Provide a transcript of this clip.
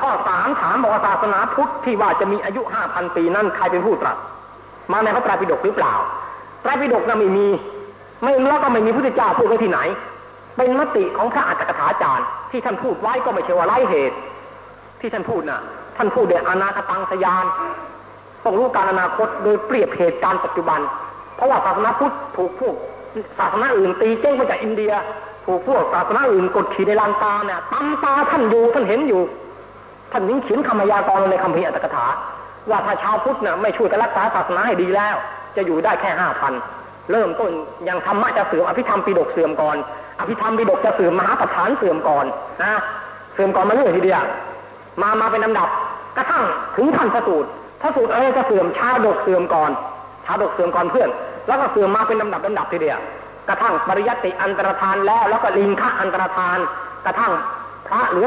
ข้อสามถามบอกศาสนาพุทธที่ว่าจะมีอายุห้าพันปีนั้นใครเป็นผู้ตรัส มาในพระไตรปิฎกหรือเปล่าไตรปิฎกนั้นไม่มี ไม่แล้วก็ไม่มีพุทธเจ้าพูดไว้ที่ไหน เป็นมติของพระอัจฉริยจารย์ ที่ท่านพูดไว้ก็ไม่ใช่ว่าไร้เหตุ ที่ท่านพูดน่ะ ท่านพูดเดยอนาคตังสยานต้องรู้การอนาคตโดยเปรียบเหตุการณ์ปัจจุบัน เพราะว่าศาสนาพุทธถูกพวกศาสนาอื่นตีเจ้งมาจากอินเดีย ถูกพวกศาสนาอื่นกดขี่ในลานตาเนี่ยตำตาท่านอยู่ท่านเห็นอยู่ ท่านยิ่งเขียนคำพยากรณ์ในคำพีอัตถกถา ว่าถ้าชาวพุทธนี่ยไม่ช่วยกันรักษาศาสนาให้ดีแล้ว จะอยู่ได้แค่ห้าพันเริ่มต้นอย่างธรรมะจะเสื่อมอภิธรรมปิฎกเสื่อมก่อน อภิธรรมปิฎกจะเสื่อมมหาประธานเสื่อมก่อนนะเสื่อมก่อนมาเรื่อยทีเดียวมามาเป็นลำดับกระทั่งถึงท่านพระสูตรพระสูตรเอะไรจะเสื่อมชาดกเสื่อมก่อนชาดกเสื่อมก่อนเพื่อน แล้วก็เสื่อมมาเป็นลำดับลำดับทีเดียวกระทั่งปริยัติอันตรธานแล้วแล้วก็ลิงคะอันตรธาน กระทั่งพระเหลือ